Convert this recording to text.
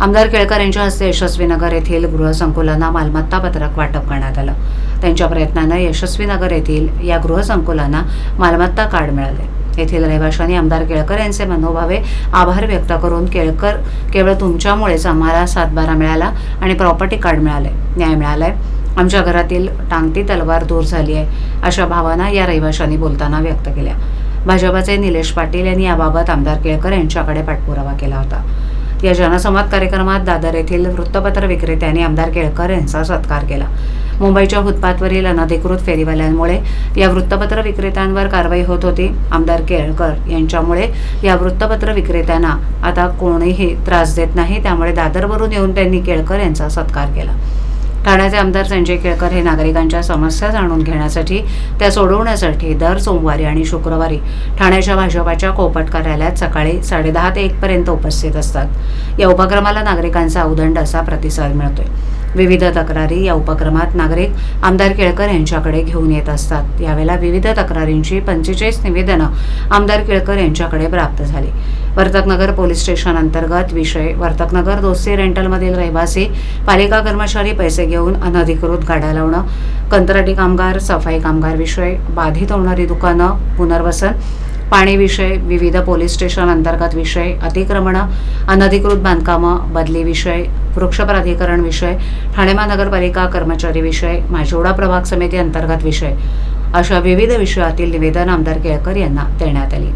आमदार केळकर यांच्या हस्ते यशस्वीनगर येथील गृहसंकुलांना मालमत्ता पत्रक वाटप करण्यात आलं. त्यांच्या प्रयत्नानं यशस्वीनगर येथील या गृहसंकुलांना मालमत्ता कार्ड मिळाले. येथील रहिवाशांनी आमदार केळकर यांचे मनोभावे आभार व्यक्त करून केळकर केवळ तुमच्यामुळेच आम्हाला सातबारा मिळाला आणि प्रॉपर्टी कार्ड मिळाले. न्याय मिळालाय. आमच्या घरातील टांगती तलवार दूर झाली आहे अशा भावना या रहिवाशांनी बोलताना व्यक्त केल्या. भाजपाचे निलेश पाटील यांनी याबाबत आमदार केळकर यांच्याकडे पाठपुरावा केला होता. या जनसंवाद कार्यक्रमात दादर येथील वृत्तपत्र विक्रेत्यांनी आमदार केळकर यांचा सत्कार केला. मुंबईच्या फुटपाथवरील अनधिकृत फेरीवाल्यांमुळे या वृत्तपत्र विक्रेत्यांवर कारवाई होत होती. आमदार केळकर यांच्यामुळे या वृत्तपत्र विक्रेत्यांना आता कोणीही त्रास देत नाही. त्यामुळे दादरवरून येऊन त्यांनी केळकर यांचा सत्कार केला. ठाण्याचे आमदार संजय केळकर हे नागरिकांच्या समस्या जाणून घेण्यासाठी त्या सोडवण्यासाठी दर सोमवारी आणि शुक्रवारी ठाण्याच्या भाजपाच्या कोपट कार्यालयात सकाळी साडेदहा ते एकपर्यंत उपस्थित असतात. या उपक्रमाला नागरिकांचा उदंड असा प्रतिसाद मिळतोय. विविध तक्रारी या उपक्रमात नागरिक आमदार केळकर यांच्याकडे घेऊन येत असतात. यावेळेला विविध तक्रारींची पंचेचाळीस निवेदनं आमदार केळकर यांच्याकडे प्राप्त झाली. वर्तकनगर पोलीस स्टेशन अंतर्गत विषय वर्तकनगर दोस्ती रेंटलमधील रहिवासी पालिका कर्मचारी पैसे घेऊन अनधिकृत गाड्या लावणं कंत्राटी कामगार सफाई कामगार विषय बाधित होणारी दुकानं पुनर्वसन पाणी विषय विविध पोलीस स्टेशन अंतर्गत विषय अतिक्रमणं अनधिकृत बांधकामं बदली विषय वृक्ष प्राधिकरण विषय ठाणे महानगरपालिका कर्मचारी विषय माझोडा प्रभाग समिती अंतर्गत विषय अशा विविध विषयातील निवेदन आमदार केळकर यांना देण्यात आली.